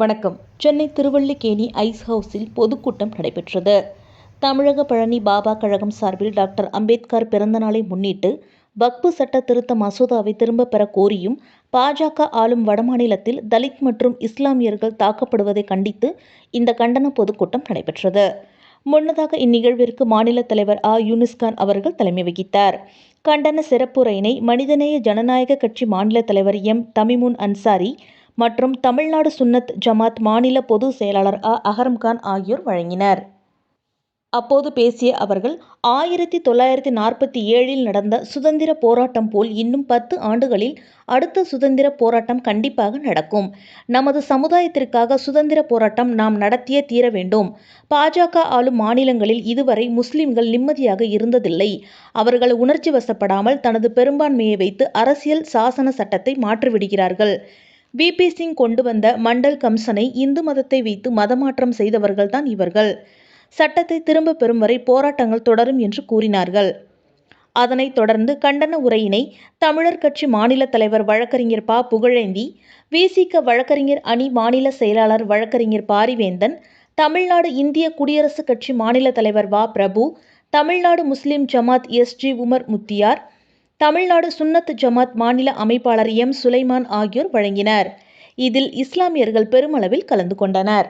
வணக்கம். சென்னை திருவள்ளிக்கேணி ஐஸ் ஹவுஸில் பொதுக்கூட்டம் நடைபெற்றது. தமிழக பழனி பாபா கழகம் சார்பில் டாக்டர் அம்பேத்கர் பிறந்தநாளை முன்னிட்டு வக்பு சட்ட திருத்த மசோதாவை திரும்பப் பெற கோரியும் பாஜக ஆளும் வடமாநிலத்தில் தலித் மற்றும் இஸ்லாமியர்கள் தாக்கப்படுவதை கண்டித்து இந்த கண்டன பொதுக்கூட்டம் நடைபெற்றது. முன்னதாக இந்நிகழ்விற்கு மாநில தலைவர் ஆ. யூனிஸ்கான் அவர்கள் தலைமை வகித்தார். கண்டன சிறப்புரையினை மனிதநேய ஜனநாயக கட்சி மாநில தலைவர் எம். தமிமுன் அன்சாரி மற்றும் தமிழ்நாடு சுன்னத் ஜமாத் மாநில பொதுச் செயலாளர் அ. அகரம்கான் ஆகியோர் வழங்கினர். அப்போது பேசிய அவர்கள் ஆயிரத்தி தொள்ளாயிரத்தி நாற்பத்தி ஏழில் நடந்த சுதந்திர போராட்டம் போல் இன்னும் பத்து ஆண்டுகளில் அடுத்த சுதந்திர போராட்டம் கண்டிப்பாக நடக்கும். நமது சமுதாயத்திற்காக சுதந்திர போராட்டம் நாம் நடத்திய தீர வேண்டும். பாஜக ஆளும் மாநிலங்களில் இதுவரை முஸ்லிம்கள் நிம்மதியாக இருந்ததில்லை. அவர்கள் உணர்ச்சி வசப்படாமல் தனது பெரும்பான்மையை வைத்து அரசியல் சாசன சட்டத்தை மாற்றிவிடுகிறார்கள். விபி சிங் கொண்டு வந்த மண்டல் கம்சனை இந்து மதத்தை வைத்து மதமாற்றம் செய்தவர்கள்தான் இவர்கள். சட்டத்தை திரும்பப் பெறும் வரை போராட்டங்கள் தொடரும் என்று கூறினார்கள். அதனைத் தொடர்ந்து கண்டன உரையினை தமிழர் கட்சி மாநில தலைவர் வழக்கறிஞர் ப. புகழேந்தி விசிக வழக்கறிஞர் அணி மாநில செயலாளர் வழக்கறிஞர் பாரிவேந்தன் தமிழ்நாடு இந்திய குடியரசுக் கட்சி மாநில தலைவர் வா. Prabhu Tamil Nadu Muslim Jamaat S. G. Umar Muthiyar Tamil Nadu Sunnat Jamaat மாநில அமைப்பாளர் எம். சுலைமான் ஆகியோர் வழங்கினர். இதில் இஸ்லாமியர்கள் பெருமளவில் கலந்து கொண்டனர்.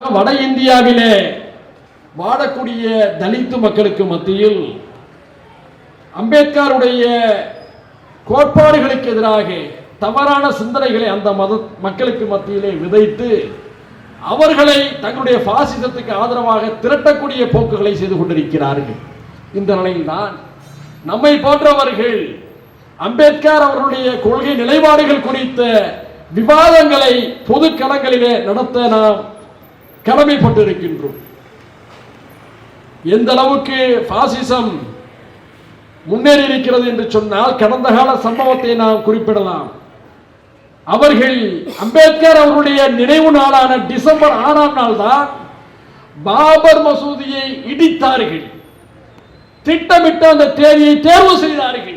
வட இந்தியாவிலே வாழக்கூடிய தலித்து மக்களுக்கு மத்தியில் அம்பேத்கருடைய கோட்பாடுகளுக்கு எதிராக தவறான சிந்தனைகளை அந்த மத மக்களுக்கு மத்தியிலே விதைத்து அவர்களை தங்களுடைய பாசிசத்துக்கு ஆதரவாக திரட்டக்கூடிய போக்குகளை செய்து கொண்டிருக்கிறார்கள். இந்த நிலையில்தான் நம்மை போன்றவர்கள் அம்பேத்கர் அவர்களுடைய கொள்கை நிலைப்பாடுகள் குறித்த விவாதங்களை பொது களங்களிலே நடத்த நாம் கடமைப்பட்டிருக்கின்றோம். எந்த அளவுக்கு பாசிசம் முன்னேறி இருக்கிறது என்று சொன்னால் கடந்த கால சம்பவத்தை நாம் குறிப்பிடலாம். அவர்கள் அம்பேத்கர் அவருடைய நினைவு நாளான டிசம்பர் ஆறாம் நாள் தான் பாபர் மசூதியை இடித்தார்கள். திட்டமிட்டு அந்த தேதியை தேர்வு செய்தார்கள்.